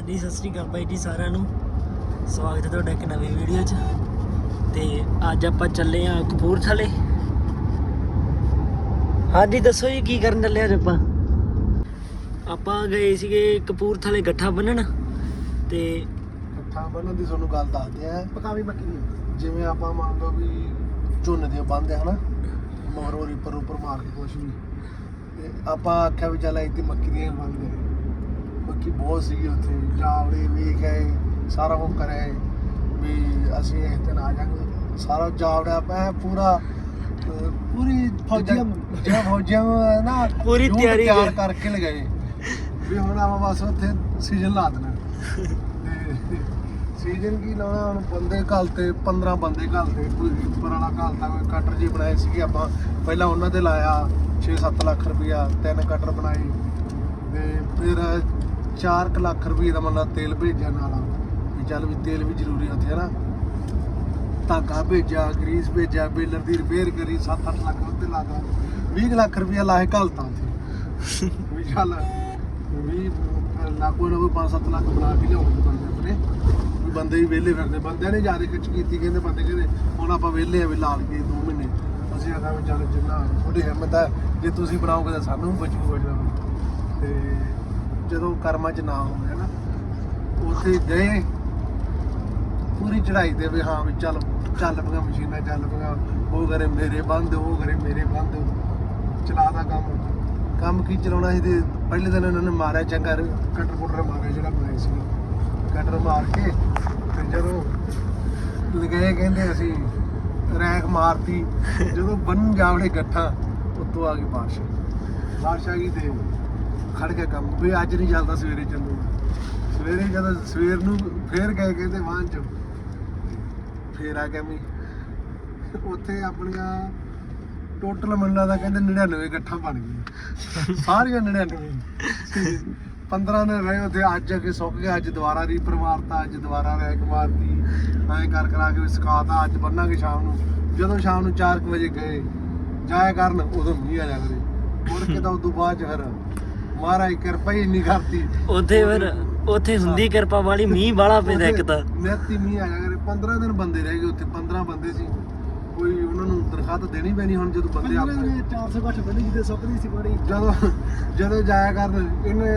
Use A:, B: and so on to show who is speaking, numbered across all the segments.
A: ਹਾਂਜੀ ਸਤਿ ਸ੍ਰੀ ਅਕਾਲ ਬਾਈ ਜੀ ਸਾਰਿਆਂ ਨੂੰ। ਸਵਾਗਤ ਹੈ ਤੁਹਾਡਾ ਇੱਕ ਨਵੀਂ ਵੀਡੀਓ 'ਚ। ਤੇ ਅੱਜ ਆਪਾਂ ਚੱਲੇ ਆ ਕਪੂਰਥਲੇ। ਹਾਂਜੀ ਦੱਸੋ ਜੀ ਕੀ ਕਰਨ ਚੱਲੇ ਅੱਜ ਆਪਾਂ? ਆਪਾਂ ਗਏ ਸੀਗੇ ਕਪੂਰਥਲੇ ਗੱਠਾ ਬੰਨਣ ਤੇ
B: ਇਕੱਠਾ ਬੰਨਣ ਦੀ ਤੁਹਾਨੂੰ ਗੱਲ ਦੱਸਦੇ ਆ ਪਕਾਵੀ ਮੱਕੀ ਦੀ ਜਿਵੇਂ ਆਪਾਂ ਮੰਨ ਲਓ ਵੀ ਝੋਨੇ ਦੀਆਂ ਬੰਨਦੇ ਹਨਾ ਮਗਰੋਂ ਉੱਪਰ ਉੱਪਰ ਮਾਰ ਕੇ ਕੁਛ ਵੀ। ਤੇ ਆਪਾਂ ਆਖਿਆ ਵੀ ਚੱਲ ਇੱਥੇ ਮੱਕੀ ਦੀਆਂ ਬੰਨਦੇ ਮੱਕੀ ਬਹੁਤ ਸੀਗੀ ਉੱਥੇ ਜਾਵੜੇ ਵੇਖ ਆਏ ਸਾਰਾ ਕੁਝ ਕਰਿਆ ਵੀ ਅਸੀਂ ਇਸ ਦਿਨ ਆ ਜਾਾਂਗੇ। ਸਾਰਾ ਜਾਵੜਾ ਪੈ ਪੂਰਾ ਅਹ, ਪੂਰੀ ਫੌਜੀਆਂ ਜਿਹੜਾ ਫੌਜੀਆਂ ਨੂੰ ਨਾ
A: ਪੂਰੀ ਤਿਆਰੀ
B: ਤਿਆਰ
A: ਕਰ-
B: ਕਰਕੇ ਲਗਾਏ। ਵੀ ਹੁਣ ਆਪਾਂ ਬਸ ਉੱਥੇ ਸੀਜ਼ਨ ਲਾ ਦੇਣਾ। ਤੇ ਸੀਜ਼ਨ ਕੀ ਲਾਉਣਾ? ਹੁਣ ਬੰਦੇ ਘੱਲ ਤੇ 15 ਬੰਦੇ ਘੱਲ ਤੇ ਕੋਈ ਉੱਪਰ ਵਾਲਾ ਘੱਲਤਾ ਕੋਈ ਕਟਰ ਜੀ ਬਣਾਏ ਸੀਗੇ ਆਪਾਂ। ਪਹਿਲਾਂ ਉਹਨਾਂ ਦੇ ਲਾਇਆ 6-7 ਲੱਖ ਰੁਪਇਆ ਤਿੰਨ ਕਟਰ ਬਣਾਏ। ਤੇ ਫਿਰ 4 ਲੱਖ ਰੁਪਏ ਦਾ ਮਤਲਬ ਤੇਲ ਭੇਜਿਆ ਨਾਲ ਵੀ ਚੱਲ ਵੀ ਤੇਲ ਵੀ ਜ਼ਰੂਰੀ ਆ ਹੈ ਨਾ ਧਾਗਾ ਭੇਜਿਆ, ਗਰੀਸ ਭੇਜਿਆ, ਬੇਲਰ ਦੀ ਰਿਪੇਅਰ ਕਰੀ 7-8 ਲੱਖ ਉੱਤੇ ਲਾਦਾ 20 ਲੱਖ ਰੁਪਇਆ ਲਾਏ ਘਲਤਾ ਉੱਥੇ। ਵੀ ਚੱਲ, ਵੀ ਨਾ ਕੋਈ ਨਾ ਕੋਈ 5-7 ਲੱਖ ਬਣਾ ਕੇ ਲਿਆਉਂਦੇ ਬੰਦੇ ਆਪਣੇ। ਵੀ ਬੰਦੇ ਵੀ ਵਿਹਲੇ ਫਿਰਦੇ, ਬੰਦਿਆਂ ਨੇ ਜ਼ਿਆਦਾ ਖਿੱਚ ਕੀਤੀ, ਕਹਿੰਦੇ ਬੰਦੇ ਕਹਿੰਦੇ, ਹੁਣ ਆਪਾਂ ਵਿਹਲੇ ਆ ਵੀ ਲਾ ਲਈਏ 2 ਮਹੀਨੇ। ਅਸੀਂ ਆਖਾਂ ਵੀ ਚੱਲ ਜਿੰਨਾ ਤੁਹਾਡੀ ਹਿੰਮਤ ਹੈ ਜੇ ਤੁਸੀਂ ਬਣਾਓਗੇ ਤਾਂ ਸਾਨੂੰ ਬਚੂ ਬਚਣਾ ਤੇ ਜਦੋਂ ਕਰਮਾਂ 'ਚ ਨਾ ਹੋਵੇ ਨਾ, ਉੱਥੇ ਗਏ, ਪੂਰੀ ਚੜਾਈ ਦੇ ਵੀ ਹਾਂ ਵੀ ਚੱਲ ਚੱਲ ਪਈਆਂ ਮਸ਼ੀਨਾਂ, ਚੱਲ ਪਈਆਂ ਉਹ ਕਰੇ ਮੇਰੇ ਬੰਦ, ਉਹ ਕਰੇ ਮੇਰੇ ਬੰਦ ਚਲਾਦਾ ਕੰਮ। ਕੰਮ ਕੀ ਚਲਾਉਣਾ ਸੀ ਤੇ ਪਹਿਲੇ ਦਿਨ ਉਹਨਾਂ ਨੇ ਮਾਰਿਆ ਚੰਗਾ, ਕਟਰ ਕੁਟਰ ਮਾਰਿਆ ਜਿਹੜਾ ਬਣਾਇਆ ਸੀ ਕਟਰ ਮਾਰ ਕੇ ਤੇ ਜਦੋਂ ਲਗਾਏ ਕਹਿੰਦੇ ਅਸੀਂ, ਰੈਕ ਮਾਰਤੀ, ਜਦੋਂ ਬੰਨ ਜਾਵੜੇ ਗੱਠਾ, ਉੱਤੋਂ ਆ ਗਈ ਬਾਰਿਸ਼। ਬਾਰਿਸ਼ ਆ ਗਈ ਤੇ ਖੜ ਗਿਆ ਕੰਮ, ਵੀ ਅੱਜ ਨਹੀਂ ਚੱਲਦਾ ਸਵੇਰੇ ਚੱਲੂਗਾ ਸਵੇਰੇ ਜਦੋਂ ਸਵੇਰ ਨੂੰ ਫੇਰ ਗਏ ਕਹਿੰਦੇ ਵਾਹਨ ਚ। ਫੇਰ ਆ ਗਿਆ ਮੀ ਉੱਥੇ ਆਪਣੀਆਂ ਟੋਟਲ ਮੰਡਾ ਦਾ ਕਹਿੰਦੇ 99 ਗੱਠਾਂ ਬਣ ਗਈਆਂ। ਸਾਰੀਆਂ 99 15 ਦਿਨ ਰਹੇ ਉੱਥੇ, ਅੱਜ ਅੱਗੇ ਸੁੱਕ ਗਿਆ, ਅੱਜ ਦੁਬਾਰਾ ਰੀਪਰ ਮਾਰਤਾ ਅੱਜ ਦੁਬਾਰਾ ਰੈਕ ਮਾਰਤੀ। ਐਂ ਕਰ ਕਰਾ ਕੇ ਸੁਕਾਤਾ ਅੱਜ ਬੰਨਾਂਗੇ ਸ਼ਾਮ ਨੂੰ। ਜਦੋਂ ਸ਼ਾਮ ਨੂੰ 4 ਵਜੇ ਗਏ, ਜਾਇਆ ਕਰਨ, ਉਦੋਂ ਮੀਂਹ ਆ ਜਾ ਕਰੇ। ਮੁੜ ਕੇ ਤਾਂ ਉਦੋਂ ਬਾਅਦ ਚ ਫਿਰ ਮਹਾਰਾਜ ਕਿਰਪਾ ਹੀ ਇੰਨੀ ਕਰਤੀ।
A: ਉੱਥੇ ਫਿਰ ਉੱਥੇ ਹੁੰਦੀ ਕਿਰਪਾ ਵਾਲੀ ਮੀਂਹ ਵਾਲਾ ਪੈਂਦਾ ਇੱਕ ਤਾਂ।
B: ਨੈਤੀ ਮੀਂਹ ਆਇਆ ਕਰੇ 15 ਦਿਨ ਬੰਦੇ ਰਹਿ ਗਏ ਉੱਥੇ 15 ਬੰਦੇ ਸੀ। ਕੋਈ ਉਹਨਾਂ ਨੂੰ ਤਨਖਾਹ ਤਾਂ ਦੇਣੀ ਪੈਣੀ ਹੁਣ ਜਦੋਂ ਬੰਦੇ ਆਪਣੇ
C: 400 ਘੱਟ ਬੰਦੇ ਜਿੱਦੇ ਸੁੱਕਦੀ ਸੀ ਬੜੀ
B: ਜਦੋਂ ਜਦੋਂ ਜਾਇਆ ਕਰਨ ਇਹਨੇ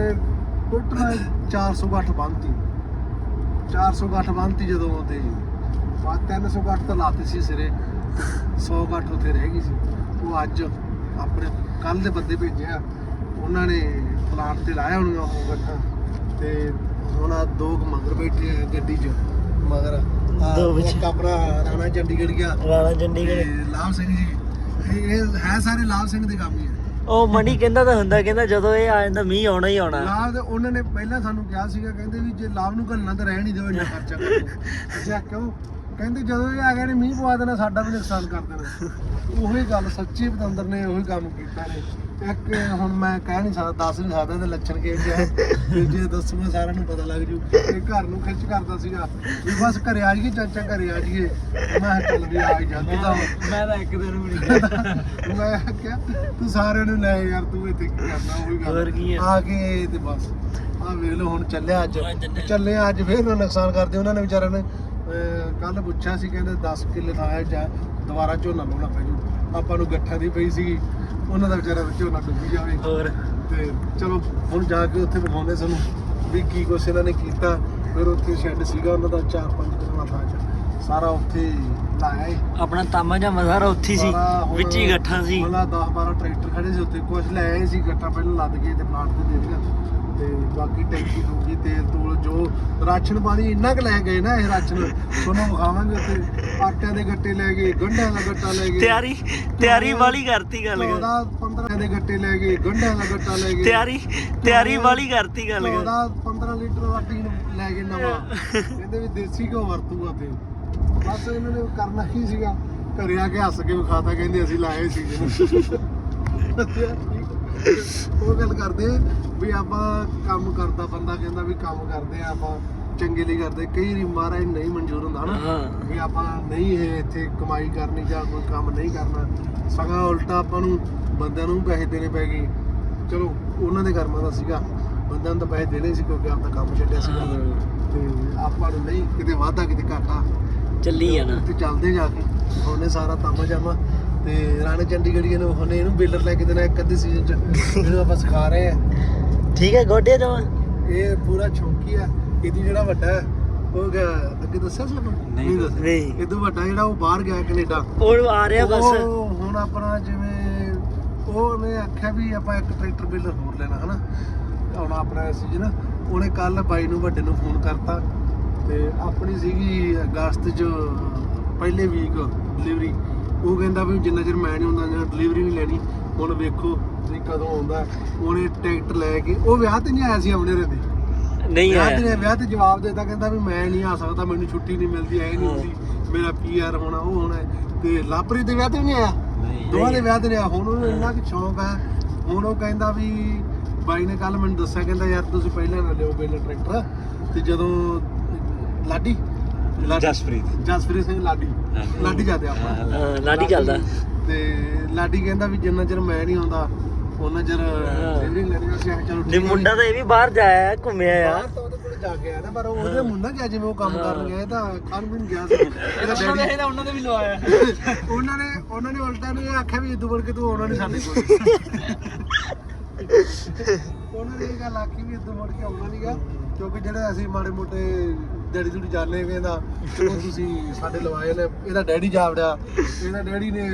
B: ਟੋਟਲ 400 ਗੱਠ ਬੰਨਤੀ। 400 ਗੱਠ ਬੰਨਤੀ ਜਦੋਂ ਤੇ ਬਾਅਦ 300 ਗੱਠ ਤਾਂ ਲਾਤੀ ਸੀ ਸਿਰੇ। 100 ਗੱਠ ਉੱਥੇ ਰਹਿ ਗਈ ਸੀ। ਉਹ ਅੱਜ ਆਪਣੇ ਕੱਲ ਦੇ ਬੰਦੇ ਭੇਜਿਆ। ਉਹਨਾਂ ਨੇ ਪਲਾਂਟ ਤੇ ਲਾਇਆ ਹੋਣੀਆਂ ਉਹ ਗੱਠਾਂ ਤੇ ਹੁਣ ਆ ਦੋ ਕੁ ਮਗਰ ਬੈਠੇ ਆ ਗੱਡੀ 'ਚ ਮਗਰ ਆਹ
A: ਦੋ ਵਿੱਚ।
B: ਇੱਕ ਆਪਣਾ ਰਾਣਾ ਚੰਡੀਗੜ੍ਹ ਗਿਆ।
A: ਰਾਣਾ
B: ਤੇ
A: ਚੰਡੀਗੜ੍ਹ
B: ਲਾਭ ਸਿੰਘ ਜੀ ਇਹ ਇਹ ਹੈ ਸਾਰੇ ਲਾਭ ਸਿੰਘ ਦੇ ਕੰਮ ਹੀ ਆ।
A: ਉਹ ਮਣੀ ਕਹਿੰਦਾ ਤਾਂ ਹੁੰਦਾ ਕਹਿੰਦਾ ਜਦੋਂ ਇਹ ਆ ਜਾਂਦਾ ਮੀਂਹ ਆਉਣਾ ਹੀ ਆਉਣਾ।
B: ਲਾਭ ਦੇ ਉਹਨਾਂ ਨੇ ਪਹਿਲਾਂ ਸਾਨੂੰ ਕਿਹਾ ਸੀਗਾ ਕਹਿੰਦੇ ਵੀ ਜੇ ਲਾਭ ਨੂੰ ਘੱਲਣਾ ਤਾਂ ਰਹਿਣ ਹੀ ਦਿਓ ਇੰਨਾ ਖਰਚਾ ਕਰੋ। ਆਖਿਆ ਕਿਉਂ? ਕਹਿੰਦੇ ਜਦੋਂ ਇਹ ਆ ਗਏ ਨੇ ਮੀਂਹ ਪਵਾ ਦੇਣਾ ਸਾਡਾ ਵੀ ਨੁਕਸਾਨ ਕਰ ਦੇਣਾ। ਉਹੀ ਗੱਲ ਸੱਚੀ ਪਤੰਦਰ ਨੇ ਉਹੀ ਕੰਮ ਕੀਤਾ ਨੇ। ਇੱਕ ਹੁਣ ਮੈਂ ਕਹਿ ਨਹੀਂ ਸਕਦਾ ਦੱਸ ਨਹੀਂ ਸਕਦਾ ਤੇ ਲੱਛਣ ਕੇ ਜਿਹਾ ਤੇ ਜੇ ਦੱਸੂਗਾ ਸਾਰਿਆਂ ਨੂੰ ਪਤਾ ਲੱਗ ਜੂ। ਇਹ ਘਰ ਨੂੰ ਖਿੱਚ ਕਰਦਾ ਸੀਗਾ। ਵੀ ਬਸ ਘਰੇ ਆ ਜਾਈਏ ਚਾਚਾ ਘਰੇ ਆ ਜਾਈਏ। ਮੈਂ ਕਿਹਾ ਚੱਲ ਵੀ ਆ ਹੀ ਜਾ ਤੂੰ
A: ਮੈਂ ਤਾਂ ਇੱਕ ਦਿਨ ਵੀ ਨਹੀਂ
B: ਮੈਂ ਕਿਹਾ ਤੂੰ ਸਾਰਿਆਂ ਨੂੰ ਲੈ ਯਾਰ ਤੂੰ ਇੱਥੇ ਕੀ ਕਰਨਾ ਉਹੀ ਗੱਲ।
A: ਹੋਰ ਕੀ ਹੈ?
B: ਆ ਕੇ ਤੇ ਬਸ। ਆ ਵੇਖ ਲਓ ਹੁਣ ਚੱਲਿਆ ਅੱਜ।
A: ਚੱਲਿਆ।
B: ਚੱਲੇ ਅੱਜ ਫੇਰ ਨੁਕਸਾਨ ਕਰਦੇ ਉਹਨਾਂ ਨੇ ਵਿਚਾਰਿਆਂ ਨੇ ਕੱਲ ਪੁੱਛਿਆ ਸੀ ਕਹਿੰਦੇ 10 ਕਿੱਲੇ ਥਾਂ ਹੈ ਜਾਂ ਦੁਬਾਰਾ ਝੋਨਾ ਲਾਉਣਾ ਪੈ ਜੂ। ਆਪਾਂ ਨੂੰ ਗੱਠਾਂ ਦੀ ਪਈ ਸੀਗੀ। ਉਹਨਾਂ ਦਾ ਵਿਚਾਰਾ ਝੋਨਾ ਡੁੱਬੀ ਜਾਵੇ।
A: ਹੋਰ?
B: ਤੇ ਚਲੋ ਹੁਣ ਜਾ ਕੇ ਉੱਥੇ ਵਿਖਾਉਂਦੇ ਸਾਨੂੰ ਵੀ ਕੀ ਕੁਛ ਇਹਨਾਂ ਨੇ ਕੀਤਾ। ਫਿਰ ਉੱਥੇ ਸ਼ੈੱਡ ਸੀਗਾ ਉਹਨਾਂ ਦਾ 4-5 ਕਿੱਲਾ ਥਾਂ ਚ। ਸਾਰਾ ਉੱਥੇ ਲਾਇਆ ਏ।
A: ਆਪਣਾ ਤਾਮਾ ਜਾਂ ਮਜ਼ਾਰਾ ਉੱਥੀ ਸੀ
B: ਸਾਰਾ ਹੁਣ
A: ਵਿੱਚ ਹੀ ਗੱਠਾਂ ਸੀ।
B: ਮਤਲਬ 10 12 ਟਰੈਕਟਰ ਖੜੇ ਸੀ ਉੱਥੇ। ਕੁਝ ਲੈ ਆਏ ਸੀ ਗੱਟਾ ਪਹਿਲਾਂ ਲੱਦ ਕੇ ਤੇ ਪਲਾਂਟ ਤੇ ਦੇ ਦਿੱਤਾ ਤੇ ਬਾਕੀ ਟੈਂਕੀ ਟੂਕੀ ਤੇਲ ਤੂਲ ਜੋ ਰਾਸ਼ਨ ਪਾਣੀ ਇੰਨਾ ਕੁ ਲੈ ਗਏ ਨਾ ਇਹ ਰਾਸ਼ਨ ਤੁਹਾਨੂੰ ਵਿਖਾਵਾਂਗੇ ਉੱਥੇ। ਆਟਿਆਂ ਦੇ ਗੱਟੇ ਲੈ ਗਏ ਗੰਢਿਆਂ ਦਾ ਗੱਟਾ ਲੈ ਗਏ।
A: ਤਿਆਰੀ ਤਿਆਰੀ ਵਾਲੀ ਕਰਤੀ ਗੱਲ ਕਰ।
B: 14 15 ਦੇ ਗੱਟੇ ਲੈ ਗਏ ਗੰਢਿਆਂ ਦਾ ਗੱਟਾ ਲੈ ਗਏ।
A: ਤਿਆਰੀ ਤਿਆਰੀ ਵਾਲੀ ਕਰਤੀ ਗੱਲ ਕਰ।
B: 14 15 ਲੀਟਰ ਨੂੰ ਲੈ ਗਏ ਨਵਾਂ। ਕਹਿੰਦੇ ਵੀ ਦੇਸੀ ਘਿਓ ਵਰਤੂਗਾ ਤੇ। ਬਸ ਇਹਨਾਂ ਨੇ ਕਰਨਾ ਕੀ ਸੀਗਾ। ਘਰੇ ਆ ਕੇ ਹੱਸ ਕੇ ਵਿਖਾਤਾ ਕਹਿੰਦੇ ਅਸੀਂ ਲਾਏ ਸੀ ਉਹ ਗੱਲ ਕਰਦੇ ਆ ਵੀ ਆਪਾਂ ਕੰਮ ਕਰਦਾ ਬੰਦਾ ਕਹਿੰਦਾ ਵੀ ਕੰਮ ਕਰਦੇ ਆ ਆਪਾਂ ਚੰਗੇ ਲਈ ਕਰਦੇ। ਕਈ ਵਾਰੀ ਮਹਾਰਾਜ ਨਹੀਂ ਮਨਜ਼ੂਰ ਹੁੰਦਾ ਨਾ ਵੀ ਆਪਾਂ ਨਹੀਂ ਇਹ ਇੱਥੇ ਕਮਾਈ ਕਰਨੀ ਜਾਂ ਕੋਈ ਕੰਮ ਨਹੀਂ ਕਰਨਾ। ਸਗਾ ਉਲਟਾ ਆਪਾਂ ਨੂੰ ਬੰਦਿਆਂ ਨੂੰ ਪੈਸੇ ਦੇਣੇ ਪੈ ਗਏ। ਚਲੋ ਉਹਨਾਂ ਦੇ ਕਰਮਾਂ ਦਾ ਸੀਗਾ। ਬੰਦਿਆਂ ਨੂੰ ਤਾਂ ਪੈਸੇ ਦੇਣੇ ਸੀ ਕਿਉਂਕਿ ਆਪਦਾ ਕੰਮ ਛੱਡਿਆ ਸੀ ਤੇ ਆਪਾਂ ਨੂੰ ਨਹੀਂ ਕਿਤੇ ਵਾਧਾ ਕਿਤੇ ਘਾਟਾ।
A: ਚੱਲੀ ਜਾਣਾ।
B: ਤੇ ਚੱਲਦੇ ਜਾ ਕੇ ਉਹਨੇ ਸਾਰਾ ਤਾਮਾ ਜਾਮਾ ਤੇ ਰਾਣੇ ਚੰਡੀਗੜ੍ਹੀ ਨੂੰ ਉਹਨੇ ਇਹਨੂੰ ਬਿਲਡਰ ਲੈ ਕੇ ਦੇਣਾ ਇੱਕ ਅੱਧੇ ਸੀਜ਼ਨ ਚ ਇਹਨੂੰ ਆਪਾਂ ਸਿਖਾ ਰਹੇ ਆ
A: ਠੀਕ ਹੈ ਗੋਡੇ ਜਾਵਾਂ
B: ਇਹ ਪੂਰਾ ਚੌਂਕੀ ਆ। ਇਹਦੀ ਜਿਹੜਾ ਵੱਡਾ ਹੈ, ਉਹ ਗਿਆ ਅੱਗੇ ਦੱਸਿਆ ਸੀ ਆਪਾਂ?
A: ਨਹੀਂ
B: ਦੱਸਿਆ।
A: ਨਹੀਂ।
B: ਇਹ ਤੋਂ ਵੱਡਾ ਜਿਹੜਾ ਉਹ ਬਾਹਰ ਗਿਆ ਕੈਨੇਡਾ।
A: ਉਹ ਆ ਰਿਹਾ ਬਸ।
B: ਉਹ ਹੁਣ ਆਪਣਾ ਜਿਵੇਂ ਉਹਨੇ ਆਖਿਆ ਵੀ ਆਪਾਂ ਇੱਕ ਟਰੈਕਟਰ ਬਿਲਡਰ ਹੋਰ ਲੈਣਾ ਹਨਾ? ਹੁਣ ਆਪਣਾ ਸੀਜ਼ਨ ਉਹਨੇ ਕੱਲ ਬਾਈ ਨੂੰ ਵੱਡੇ ਨੂੰ ਫੋਨ ਕਰਤਾ। ਤੇ ਆਪਣੀ ਸੀਗੀ ਅਗਸਤ ਚ ਪਹਿਲੇ ਵੀਕ ਡਿਲੀਵਰੀ ਉਹ ਕਹਿੰਦਾ ਵੀ ਜਿੰਨਾ ਚਿਰ ਮੈਂ ਨਹੀਂ ਹੁੰਦਾ ਜਾਂ ਡਿਲੀਵਰੀ ਨਹੀਂ ਲੈਣੀ ਹੁਣ ਵੇਖੋ ਵੀ ਕਦੋਂ ਆਉਂਦਾ। ਉਹਨੇ ਟਰੈਕਟਰ ਲੈ ਕੇ ਉਹ ਵਿਆਹ ਤੇ ਨਹੀਂ ਆਇਆ ਸੀ ਆਪਣੇ ਰੇ ਤੇ
A: ਨਹੀਂ
B: ਵਿਆਹ
A: ਆਇਆ।
B: ਤੇ ਵਿਆਹ ਤੇ ਜਵਾਬ ਦੇਤਾ ਕਹਿੰਦਾ ਵੀ ਮੈਂ ਨਹੀਂ ਆ ਸਕਦਾ ਮੈਨੂੰ ਛੁੱਟੀ ਨਹੀਂ ਮਿਲਦੀ ਐ ਨਹੀਂ। ਹੁੰਦੀ। ਮੇਰਾ ਪੀਆਰ ਹੋਣਾ ਉਹ ਹੋਣਾ। ਤੇ ਲਾਪਰੀ ਦੇ ਵਿਆਹ ਤੇ ਨਹੀਂ ਆਇਆ?
A: ਨਹੀਂ
B: ਦੋਵਾਂ ਦੇ ਵਿਆਹ ਤੇ ਨਹੀਂ ਆਇਆ। ਹੁਣ ਉਹਨੂੰ ਇੰਨਾ ਕੁ ਸ਼ੌਂਕ ਹੈ ਹੁਣ ਉਹ ਕਹਿੰਦਾ ਵੀ ਬਾਈ ਨੇ ਕੱਲ ਮੈਨੂੰ ਦੱਸਿਆ ਕਹਿੰਦਾ ਯਾਰ ਤੁਸੀਂ ਪਹਿਲਾਂ ਨਾ ਲਿਓ ਬੇਲ ਟਰੈਕਟਰ। ਤੇ ਜਦੋਂ ਲਾਡੀ ਲਾਡੀ-
D: ਜਸਪ੍ਰੀਤ।
B: ਜਸਪ੍ਰੀਤ ਸਿੰਘ ਲਾਡੀ। ਲਾਡੀ ਜਾਂਦੇ ਆਪਾਂ।
A: ਹਾਂ, ਲਾਡੀ ਚੱਲਦਾ।
B: ਤੇ ਲਾਡੀ ਕਹਿੰਦਾ ਵੀ ਜਿੰਨਾ ਚਿਰ ਮੈਂ ਨਹੀਂ ਆਉਂਦਾ ਉਹਨਾਂ ਚਿਰ ਡਿਲੀਵਰੀ ਲੈਣੀ ਅਸੀਂ ਆਖਿਆ ਚਲੋ
A: ਨੇ
B: ਠੀਕ ਹੈ।
A: ਮੁੰਡਾ ਤਾਂ ਇਹ ਵੀ ਬਾਹਰ ਜਾਇਆ ਘੁੰਮਿਆ ਆ।
B: ਬਾਹਰ ਤਾਂ ਉਹਦੇ ਕੋਲ ਜਾ ਕੇ ਆਇਆ ਨਾ ਪਰ ਉਹਦੇ ਮੁੰਡਾ ਗਿਆ ਜਿਵੇਂ ਉਹ ਕੰਮ ਕਰਨ ਗਿਆ ਇਹ ਤਾਂ ਖਾਣ ਵੀ ਨਹੀਂ ਗਿਆ ਸੀ। ਇਹਦਾ ਡੈਡੀ
A: ਉਹਨਾਂ ਦੇ ਵੀ ਲਵਾਇਆ।
B: ਉਹਨਾਂ ਨੇ ਉਹਨਾਂ ਨੇ ਉਲਟਾ ਨੂੰ ਇਹ ਆਖਿਆ ਵੀ ਇਦੋਂ ਵੜ ਕੇ ਤੂੰ ਆਉਣਾ ਨਹੀਂ ਸਾਡੇ ਕੋਲ। ਉਹਨਾਂ ਨੇ ਇਹ ਗੱਲ ਆਖੀ ਵੀ ਇਦੋਂ ਮੁੜ ਕੇ ਆਉਣਾ ਨਹੀਂਗਾ ਕਿਉਂਕਿ ਜਿਹੜੇ ਅਸੀਂ ਮਾੜੇ ਮੋਟੇ ਡੈਡੀ ਜੁੜੀ ਜਾਣੇ ਵੇ ਦਾ ਚਲੋ ਤੁਸੀਂ ਸਾਡੇ ਲਵਾਏ ਨੇ ਇਹਦਾ ਡੈਡੀ ਜਾਵੜਿਆ ਇਹਦਾ ਡੈਡੀ ਨੇ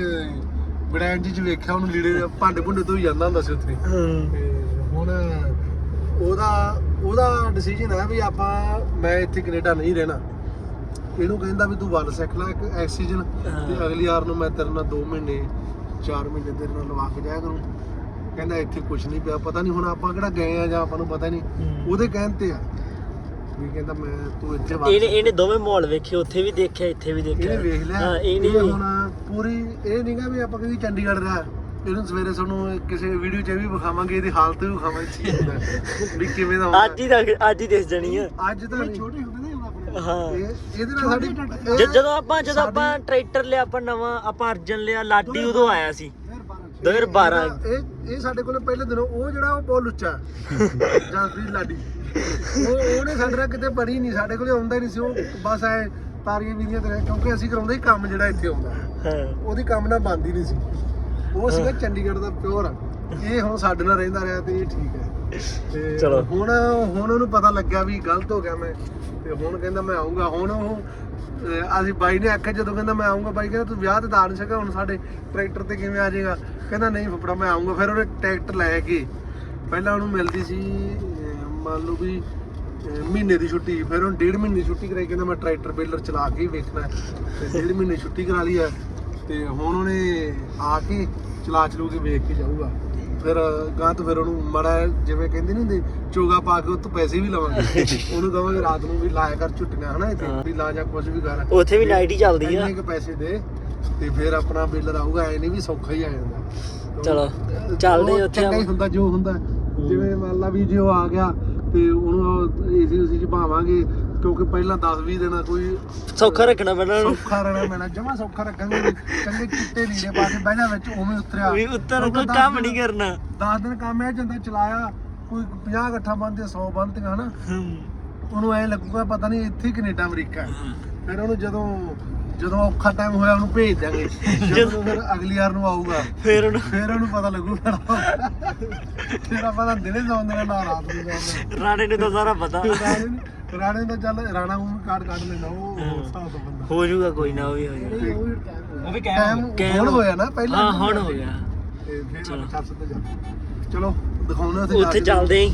B: ਬ੍ਰਾਂਡ ਚ ਵੇਖਿਆ ਉਹਨੂੰ ਲੀੜੇ ਭਾਂਡੇ ਭੁੰਡੇ ਧੋਈ ਜਾਂਦਾ ਹੁੰਦਾ ਸੀ ਉੱਥੇ। ਤੇ ਹੁਣ ਉਹਦਾ ਉਹਦਾ ਡਿਸੀਜਨ ਹੈ ਵੀ ਆਪਾਂ ਮੈਂ ਇੱਥੇ ਕੈਨੇਡਾ ਨਹੀਂ ਰਹਿਣਾ। ਇਹਨੂੰ ਕਹਿੰਦਾ ਵੀ ਤੂੰ ਵੱਲ ਸਿੱਖ ਲੈ ਇੱਕ ਐਕਸੀਜਨ ਤੇ ਅਗਲੀ ਵਾਰ ਨੂੰ ਮੈਂ ਤੇਰੇ ਨਾਲ 2 ਮਹੀਨੇ 4 ਮਹੀਨੇ ਤੇਰੇ ਨਾਲ ਲਵਾ ਕੇ ਜਾਇਆ ਕਰੂੰ। ਕਹਿੰਦਾ ਇੱਥੇ ਕੁਝ ਨਹੀਂ ਪਿਆ ਪਤਾ ਨਹੀਂ ਹੁਣ ਆਪਾਂ ਕਿਹੜਾ ਗਏ ਆ ਜਾਂ ਆਪਾਂ ਨੂੰ ਪਤਾ ਨਹੀਂ। ਉਹਦੇ ਕਹਿਣ ਤੇ ਆ ਵੀ ਕਹਿੰਦਾ ਮੈਂ ਤੂੰ ਇੱਥੇ ਵੱਲ
A: ਇਹਨੇ ਇਹਨੇ ਦੋਵੇਂ ਮਾਹੌਲ ਵੇਖੇ ਉੱਥੇ ਵੀ ਦੇਖਿਆ ਇੱਥੇ ਵੀ ਦੇਖਿਆ।
B: ਇਹਨੇ ਵੇਖ ਲਿਆ।
A: ਹਾਂ ਇਹਨੇ
B: ਇਹ
A: ਵੀ
B: ਹੁਣ ਪੂਰੀ ਇਹ ਨਹੀਂਗਾ ਵੀ ਆਪਾਂ ਕਦੀ ਚੰਡੀਗੜ੍ਹ ਰਿਹਾ ਇਹਨੂੰ ਸਵੇਰੇ ਤੁਹਾਨੂੰ ਕਿਸੇ ਵੀਡੀਓ 'ਚ ਵੀ ਵਿਖਾਵਾਂਗੇ ਇਹਦੀ ਹਾਲਤ ਵੀ ਵਿਖਾਵਾਂਗੇ ਵੀ ਕਿਵੇਂ ਦਾ ਹੁੰਦਾ।
A: ਅੱਜ ਹੀ ਤਾਂ ਅੱਜ ਹੀ ਦਿਸ ਜਾਣੀ ਆ।
B: ਅੱਜ ਤਾਂ ਛੋਟੇ ਹੁੰਦੇ ਨੇ ਆਪਣੇ।
A: ਹਾਂ।
B: ਇਹ ਇਹਦੇ ਨਾਲ ਸਾਡੀ
A: ਜਦੋਂ ਆਪਾਂ ਜਦੋਂ ਆਪਾਂ ਟਰੈਕਟਰ ਲਿਆ ਆਪਾਂ ਨਵਾਂ ਆਪਾਂ ਅਰਜਨ ਲਿਆ ਲਾਡੀ ਉਦੋਂ ਆਇਆ ਸੀ। 2012
B: ਇਹ ਇਹ ਸਾਡੇ ਕੋਲੇ ਪਹਿਲੇ ਦਿਨੋਂ ਉਹ ਜਿਹੜਾ ਉਹ ਬਹੁਤ ਲੁੱਚਾ। ਜਸਪ੍ਰੀਤ ਲਾਡੀ। ਉਹ ਉਹਨੇ ਸਾਡੇ ਨਾਲ ਕਿਤੇ ਪੜੀ ਨਹੀਂ ਸਾਡੇ ਕੋਲੇ ਆਉਂਦਾ ਨਹੀਂ ਸੀ ਉਹ ਬਸ ਐ ਤਾਰੀਆਂ ਵੀਡੀਆਂ ਤੇ ਕਿਉਂਕਿ ਅਸੀਂ ਕਰਾਉਂਦੇ ਹੀ ਕੰਮ ਜਿਹੜਾ ਇੱਥੇ ਆਉਂਦਾ।
A: ਹਾਂ।
B: ਉਹਦੀ ਕੰਮ ਨਾਲ ਬੰਦ ਹੀ ਨਹੀਂ ਸੀ। ਉਹ ਸੀਗਾ ਚੰਡੀਗੜ੍ਹ ਦਾ ਪਿਓਰ। ਇਹ ਹੁਣ ਸਾਡੇ ਨਾਲ ਰਹਿੰਦਾ ਰਿਹਾ ਤੇ ਇਹ ਠੀਕ ਹੈ। ਤੇ
A: ਚਲੋ।
B: ਹੁਣ ਹੁਣ ਉਹਨੂੰ ਪਤਾ ਲੱਗਿਆ ਵੀ ਗਲਤ ਹੋ ਗਿਆ ਮੈਂ। ਤੇ ਹੁਣ ਕਹਿੰਦਾ ਮੈਂ ਆਉਂਗਾ ਹੁਣ ਉਹ ਅਹ ਅਸੀਂ ਬਾਈ ਨੇ ਆਖਿਆ ਜਦੋਂ ਕਹਿੰਦਾ ਮੈਂ ਆਉਂਗਾ ਬਾਈ ਕਹਿੰਦਾ ਤੂੰ ਵਿਆਹ ਤੇ ਤਾਂ ਆ ਨਹੀਂ ਸਕਾ ਹੁਣ ਸਾਡੇ ਟਰੈਕਟਰ ਤੇ ਕਿਵੇਂ ਆ ਜਾਏਗਾ? ਕਹਿੰਦਾ ਨਹੀਂ ਫੁੱਫੜਾ ਮੈਂ ਆਉਂਗਾ ਫਿਰ ਉਹਨੇ ਟਰੈਕਟਰ ਲੈ ਕੇ ਪਹਿਲਾਂ ਉਹਨੂੰ ਮਿਲਦੀ ਸੀ ਅਹ ਮੰਨ ਲਓ ਵੀ ਅਹ ਮਹੀਨੇ ਦੀ ਛੁੱਟੀ। ਫਿਰ ਉਹਨੂੰ ਡੇਢ ਮਹੀਨੇ ਦੀ ਛੁੱਟੀ ਕਰਾਈ। ਕਹਿੰਦਾ ਮੈਂ ਟਰੈਕਟਰ ਬਿਲਡਰ ਚਲਾ ਕੇ ਹੀ ਵੇਖਣਾ ਹੈ। ਤੇ ਡੇਢ ਮਹੀਨੇ ਛੁੱਟੀ ਕਰਾ ਲਈ ਹੈ। ਤੇ ਹੁਣ ਉਹਨੇ ਆ ਕੇ ਚਲਾ ਚਲੂ ਕੇ ਵੇਖ ਕੇ ਜਾਊਗਾ। ਫਿਰ ਗਾਂ ਤੋਂ ਫਿਰ ਉਹਨੂੰ ਮੜਾ ਜਿਵੇਂ ਕਹਿੰਦੇ ਨਹੀਂ ਹੁੰਦੇ ਚੋਗਾ ਪਾ ਕੇ ਉਹ ਤੋਂ ਪੈਸੇ ਵੀ ਲਵਾਂਗੇ। ਉਹਨੂੰ ਕਹਾਂਗੇ ਰਾਤ ਨੂੰ ਵੀ ਲਾਇਆ ਕਰ ਛੁੱਟੀਆਂ ਹਨਾ ਇੱਥੇ। ਵੀ ਲਾ ਜਾ ਕੁਝ ਵੀ ਕਰ।
A: ਉੱਥੇ ਵੀ ਨਾਈਟ ਹੀ ਚੱਲਦੀ ਆ।
B: ਇੰਨੇ ਕੁ ਪੈਸੇ ਦੇ ਤੇ ਫਿਰ ਆਪਣਾ ਬਿੱਲ ਆਊਗਾ ਐ ਨਹੀਂ ਵੀ ਸੌਖਾ ਹੀ ਆ ਜਾਂਦਾ।
A: ਚਲੋ, ਚੱਲਦੇ ਉੱਥੇ
B: ਚੰਗਾ ਹੀ। ਹੁੰਦਾ ਜੋ ਹੁੰਦਾ। ਜਿਵੇਂ ਮੰਨ ਲਾ ਵੀ ਜੇ ਉਹ ਆ ਗਿਆ ਤੇ ਉਹਨੂੰ ਏਸੀ ਉਸੀ ਚ ਭਾਵਾਂਗੇ ਕਿਉਂਕਿ ਪਹਿਲਾਂ 10 20 ਦਿਨ ਕੋਈ
A: ਸੌਖਾ ਰੱਖਣਾ ਪੈਣਾ। ਉਹਨੂੰ
B: ਸੌਖਾ ਰਹਿਣਾ ਮੈਨਾਂ ਜਮਾ ਸੌਖਾ ਰੱਖਾਂਗੇ ਚੰਗੇ ਚਿੱਟੇ ਲੀੜੇ ਪਾ ਕੇ ਬਹਿਣਾ ਵਿੱਚ ਉਵੇਂ ਉਤਰਿਆ।
A: ਵੀ ਉੱਤਰ ਕੋਈ ਕੰਮ ਨਹੀਂ ਕਰਨਾ।
B: 10 ਦਿਨ ਕੰਮ ਇਹ ਜਾਂਦਾ ਚਲਾਇਆ ਕੋਈ 50 ਗੱਠਾ ਬੰਨਦੇ 100 ਬੰਨਤੀਆਂ ਹਨਾ? ਉਹਨੂੰ ਐ ਲੱਗੂਗਾ ਪਤਾ ਨਹੀਂ ਇੱਥੇ ਕੈਨੇਡਾ ਅਮਰੀਕਾ। ਫਿਰ ਉਹਨੂੰ ਜਦੋਂ ਜਦੋਂ ਔਖਾ ਟਾਈਮ ਹੋਇਆ ਉਹਨੂੰ ਭੇਜ ਦਿਆਂਗੇ। ਜਦੋਂ ਫਿਰ ਅਗਲੀ ਵਾਰ ਨੂੰ ਆਊਗਾ।
A: ਫੇਰ ਉਹਨੂੰ
B: ਫਿਰ ਉਹਨੂੰ ਪਤਾ ਲੱਗੂ ਫਿਰ ਆਪਾਂ ਤਾਂ ਦਿਨੇ ਸੌਂਦੇ ਨੇ ਰਾਤ ਨੂੰ
A: ਰਾਣੇ ਨੂੰ ਤਾਂ ਸਾਰਾ ਪਤਾ।
B: ਰਾਣੇ ਦਾ ਚੱਲ ਰਾਣਾ ਉਹ ਕਾਰਡ ਕੱਢ ਲੈਣਾ ਉਹ। ਹਿਸਾਬ ਤੋਂ ਬੰਦਾ।
A: ਹੋ ਜਾਊਗਾ ਕੋਈ ਨਾ ਉਹ ਵੀ ਹੋ ਜਾਊਗਾ।
C: ਉਹ ਵੀ
B: ਟਾਈਮ
A: ਕਹਿ
B: ਹੁਣ ਹੋਇਆ ਨਾ ਪਹਿਲਾਂ
A: ਹਾਂ ਹੁਣ ਹੋ। ਗਿਆ।
B: ਤੇ ਫਿਰ
A: ਚਲੋ।
B: ਆਪਾਂ ਦਿਖਾਉਣਾ ਉੱਥੇ
A: ਉੱਥੇ ਚੱਲਦੇ ਆਂ।